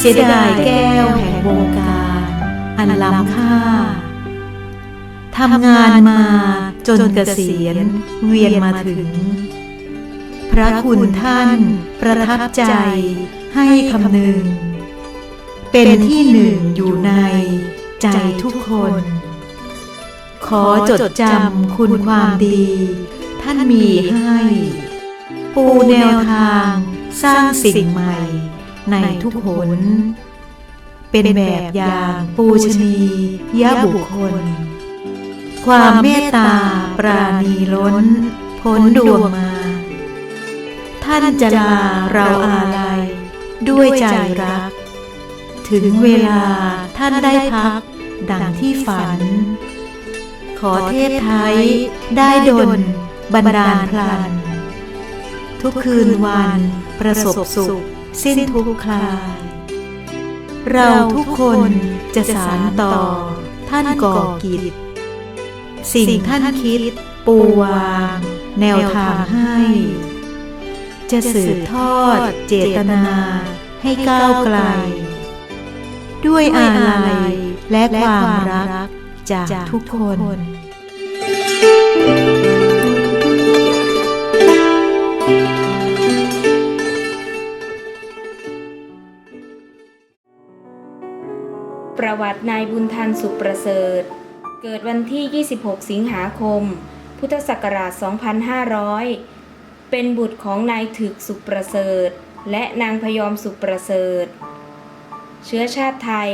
เสียดายแก้วแห่งวงการ อันล้ำค่าทำงานมาจนเกษียณเวียนมาถึง พระคุณท่านประทับใจให้คำหนึ่ง เป็นที่หนึ่งอยู่ในใจทุกคน ขอจดจำคุณความดี ท่านมีให้ ปูแนวทางสร้างสิ่งใหม่ ในทุกหน เป็นแบบอย่างปูชนียบุคคล ความเมตตาปราณีล้น พ้นดวงมา ท่านจะลาเราอาลัย ด้วยใจรัก ถึงเวลาท่านได้พัก ดังที่ฝัน ขอเทพไทยได้ดลบันดาลพลัน ทุกคืนวันประสบสุข สิ้นทุกข์คลาย เราทุกคนจะสานต่อ ท่านก่อกิจ สิ่งท่านคิด ปูวาง แนวทางให้ จะสืบทอดเจตนาให้ก้าวไกล ด้วยอาลัยและความรักจากทุกคน ประวัตินายบุญทันสุขประเสริฐ เกิดวันที่ 26 สิงหาคม พุทธศักราช 2500 เป็นบุตรของนายถึกสุขประเสริฐ และนางพยอมสุขประเสริฐ เชื้อชาติไทย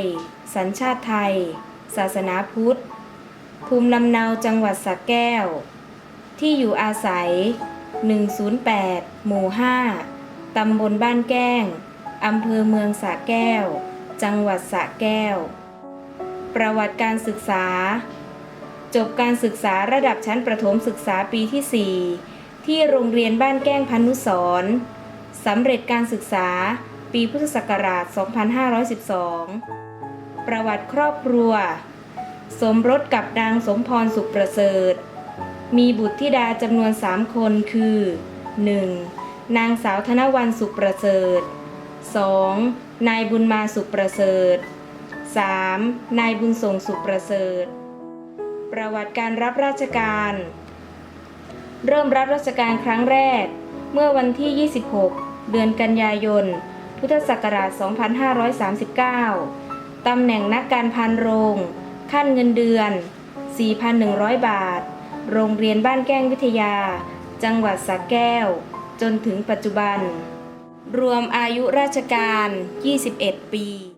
สัญชาติไทย ศาสนาพุทธ ภูมิลำเนาจังหวัดสระแก้ว ที่อยู่อาศัย 108 หมู่ 5 ตำบลบ้านแก้ง อำเภอเมืองสระแก้ว จังหวัดสระแก้ว ประวัติการศึกษา จบการศึกษาระดับชั้นประถมศึกษาปีที่ 4 ที่โรงเรียนบ้านแก้งพันุสรสำเร็จการศึกษาปีพุทธศักราช 2512 ประวัติครอบครัว สมรสกับนางสมพรสุขประเสริฐ มีบุตรธิดาจำนวนสามคนคือ 1. นางสาวธนวันสุขประเสริฐ 2. นายบุญมาสุขประเสริฐ 3. นายบุญส่งสุขประเสริฐ ประวัติการรับราชการ เริ่มรับราชการครั้งแรก เมื่อวันที่ 26 เดือนกันยายน พุทธศักราช 2539 ตำแหน่งนักการพันโรง ขั้นเงินเดือน 4,100 บาท โรงเรียนบ้านแก้งวิทยา จังหวัดสระแก้ว จนถึงปัจจุบัน รวมอายุราชการ 21 ปี